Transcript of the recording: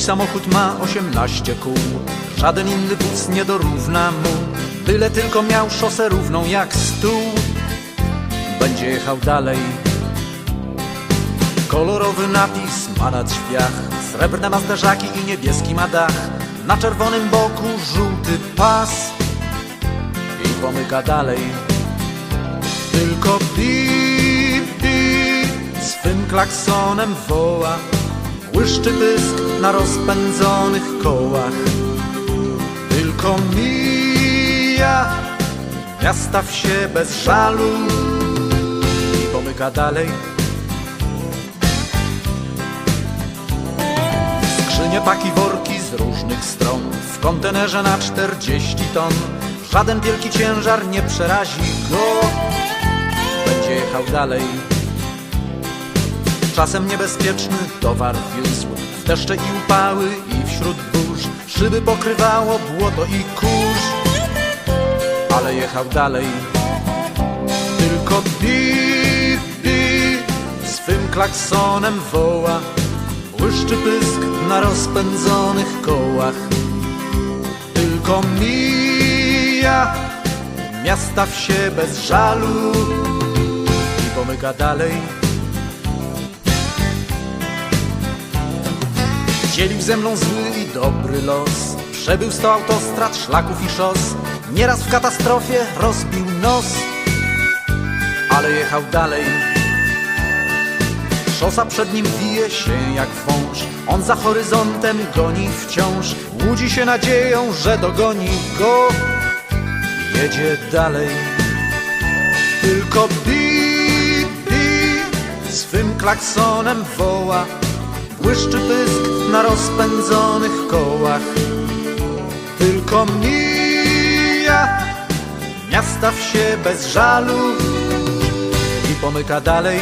samochód ma 18 kół. Żaden inny wóz nie dorówna mu. Byle tylko miał szosę równą jak stół. Będzie jechał dalej. Kolorowy napis ma na drzwiach. Srebrne ma zderzaki i niebieski ma dach. Na czerwonym boku żółty pas. I pomyka dalej. Tylko bip, bip Swym klaksonem woła. Błyszczy pysk na rozpędzonych kołach. Tylko mija Miasta wsie bez żalu I pomyka dalej. Skrzynie, paki, worki z różnych stron. W kontenerze na 40 ton. Żaden wielki ciężar nie przerazi go. Będzie jechał dalej Czasem niebezpieczny towar wiózł deszcze i upały i wśród burz. Szyby pokrywało błoto i kurz Ale jechał dalej. Tylko bip, bip Swym klaksonem woła Błyszczy pysk na rozpędzonych kołach. Tylko mija Miasta wsie bez żalu I pomyka dalej Dzielił ze mną zły i dobry los. Przebył sto autostrad, szlaków i szos. Nieraz w katastrofie rozbił nos. Ale jechał dalej. Szosa przed nim wije się jak wąż. On za horyzontem goni wciąż. Łudzi się nadzieją, że dogoni go. Jedzie dalej. Tylko bip, bip Swym klaksonem woła Błyszczy pysk na rozpędzonych kołach. Tylko mija Miasta wsie bez żalu I pomyka dalej